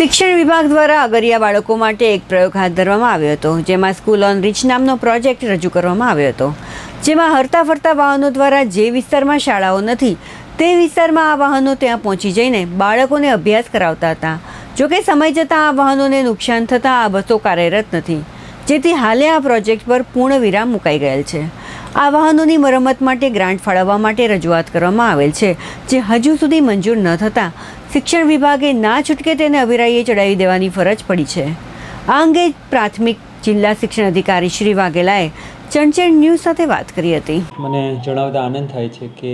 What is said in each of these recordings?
શિક્ષણ વિભાગ દ્વારા અગરિયા બાળકો માટે એક પ્રયોગ હાથ ધરવામાં આવ્યો હતો, જેમાં સ્કૂલ ઓન રીચ નામનો પ્રોજેક્ટ રજૂ કરવામાં આવ્યો હતો. જેમાં હરતા ફરતા વાહનો દ્વારા જે વિસ્તારમાં શાળાઓ નથી, તે વિસ્તારમાં આ વાહનો ત્યાં પહોંચી જઈને બાળકોને અભ્યાસ કરાવતા હતા. જોકે સમય જતાં આ વાહનોને નુકસાન થતાં આ બસો કાર્યરત નથી. જેથી હાલે આ પ્રોજેક્ટ પર પૂર્ણ વિરામ મુકાઈ ગયેલ છે. આ વાહનોની મરમ્મત માટે ગ્રાન્ટ ફાળવવા માટે રજૂઆત કરવામાં આવેલ છે, જે હજુ સુધી મંજૂર ન થતાં શિક્ષણ વિભાગે ના છૂટકે તેને અવિરાઈએ ચડાવી દેવાની ફરજ પડી છે. આ અંગે પ્રાથમિક જિલ્લા શિક્ષણ અધિકારી શ્રી વાઘેલાએ ચણચેડ ન્યૂઝ સાથે વાત કરી હતી. મને જણાવતા આનંદ થાય છે કે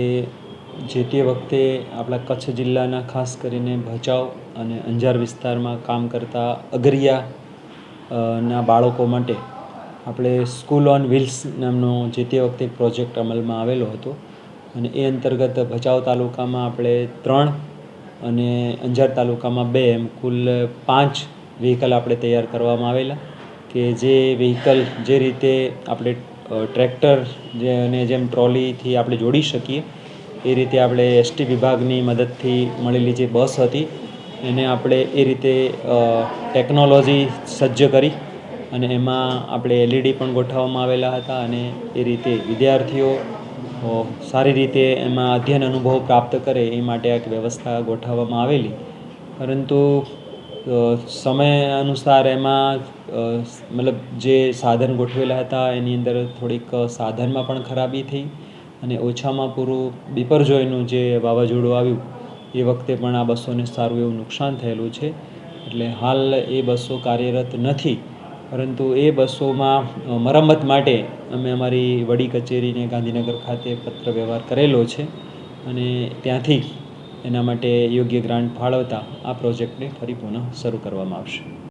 જે તે વખતે આપણા કચ્છ જિલ્લાના ખાસ કરીને ભચાઉ અને અંજાર વિસ્તારમાં કામ કરતા અગરિયા ના બાળકો માટે આપણે સ્કૂલ ઓન વ્હીલ્સ નામનો જે તે વખતે પ્રોજેક્ટ અમલમાં આવેલો હતો. અને એ અંતર્ગત ભચાઉ તાલુકામાં આપણે ત્રણ અને અંજાર તાલુકામાં બે એમ કુલ પાંચ વ્હીકલ આપણે તૈયાર કરવામાં આવેલા કે જે વ્હીકલ જે રીતે આપણે ટ્રેક્ટર જે અને જેમ ટ્રોલીથી આપણે જોડી શકીએ, એ રીતે આપણે એસટી વિભાગની મદદથી મળેલી જે બસ હતી, એને આપણે એ રીતે ટેકનોલોજી સજ્જ કરી અને એમાં આપણે એલઈડી પણ ગોઠવવામાં આવેલા હતા અને એ રીતે વિદ્યાર્થીઓ સારી રીતે એમાં અધ્યયન અનુભવ પ્રાપ્ત કરે એ માટે એક વ્યવસ્થા ગોઠવવામાં આવેલી. પરંતુ સમય અનુસાર એમાં મતલબ જે સાધન ગોઠવેલા હતા એની અંદર થોડીક સાધનમાં પણ ખરાબી થઈ અને ઓછામાં પૂરું બિપરજોયનું જે વાવાઝોડું આવ્યું, એ વખતે પણ આ બસોને સારું એવું નુકસાન થયેલું છે. એટલે હાલ એ બસો કાર્યરત નથી. પરંતુ એ બસોમાં મરામત માટે અમે અમારી વડી કચેરીને ગાંધીનગર ખાતે પત્ર વ્યવહાર કરેલો છે અને ત્યાંથી એના માટે યોગ્ય ગ્રાન્ટ ફાળવતા આ પ્રોજેક્ટને ફરી પુનઃ શરૂ કરવામાં આવશે.